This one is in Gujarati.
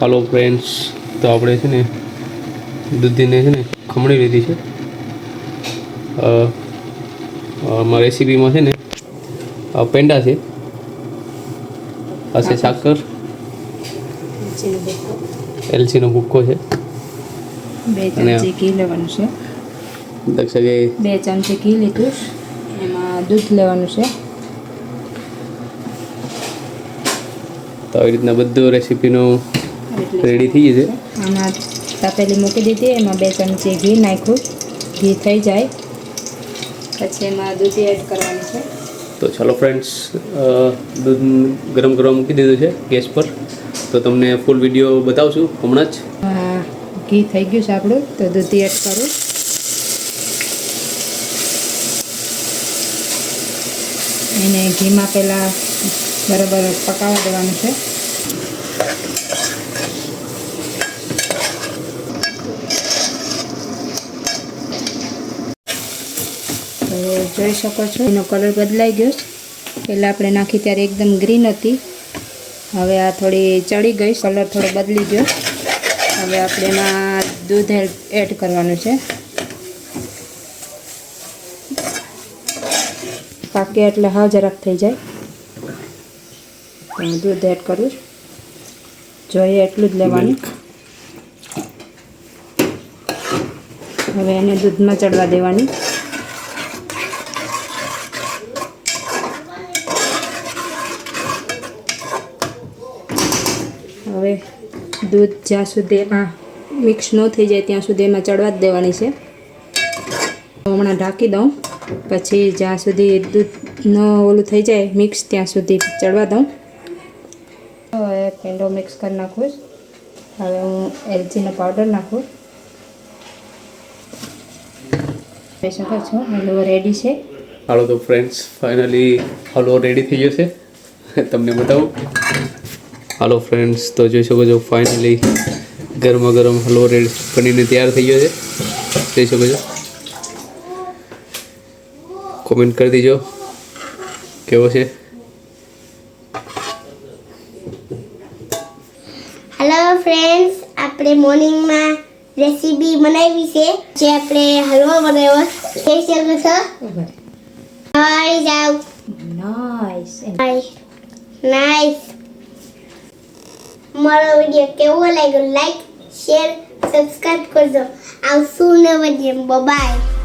હાલો ફ્રેન્ડ્સ તો આપણે છે ને દૂધીને છે ને ખમણી લીધી છે. આમાં રેસીપીમાં છે ને પેંડા છે. આ છે સાકર. એલચીનો ભૂક્કો છે. બે ચમચી ઘી લેવાનું છે. દક્ષકે બે ચમચી ઘી લીધું. એમાં દૂધ લેવાનું છે. તો આવી રીતના બધું રેસીપીનું રેડી થઈ જશે છે? આમાં તપેલી મૂકી દીધી એમાં બે ચમચી ઘી નાખ્યું. ઘી થઈ જાય. પછી એમાં દૂધ એડ કરવાનું છે. તો ચાલો ફ્રેન્ડ્સ દૂધ ગરમ કરવા મૂકી દીધું છે ગેસ પર. તો તમને ફૂલ વીડિયો બતાવશું હમણાં જ. ઘી થઈ ગયું છે આપણું તો દૂધ એડ કરું. એને ઘીમાં પહેલાં બરાબર પકાવવા દેવાનું છે. તો જોઈ શકો છો. એનો કલર બદલાઈ ગયો છે. પહેલાં આપણે નાખી ત્યારે એકદમ ગ્રીન હતી. હવે આ થોડી ચડી ગઈ. કલર થોડો બદલી ગયો. હવે આપણે એમાં દૂધ એડ કરવાનું છે. પાકે એટલે હા જરાક થઈ જાય. દૂધ એડ કરું જોઈએ એટલું જ લેવાનું. હવે એને દૂધમાં ચડવા દેવાની. હવે દૂધ જ્યાં સુધી એમાં મિક્સ ન થઈ જાય ત્યાં સુધી એમાં ચડવા જ દેવાની છે. હમણાં ઢાંકી દઉં, પછી જ્યાં સુધી દૂધ ન ઓલું થઈ જાય મિક્સ ત્યાં સુધી ચડવા દઉં. હવે પેંડો મિક્સ કરી નાખું હવે હું એલચીનો પાવડર નાખું. શકો છો, હલવો રેડી છે. હાલો તો ફ્રેન્ડ્સ ફાઇનલી હલવો રેડી થઈ ગયો છે તમને બતાવું. હાલો ફ્રેન્ડ્સ તો જોઈ શકો છો ફાઇનલી ગરમા ગરમ હલવો રેડ બનીને તૈયાર થઈ ગયો છે. જોઈ શકો છો. કોમેન્ટ કરી દીજો. કેવો છે? હેલો ફ્રેન્ડ્સ આપણે મોર્નિંગમાં રેસીપી બનાવી છે જે આપણે હલવો બનાવ્યો. કહી છે. જાવ નાઈસ નાઈસ મારો વીડિયો કેવો લાગ્યો લાઈક શેર સબસ્ક્રાઈબ કરજો. આવશું નવા બાય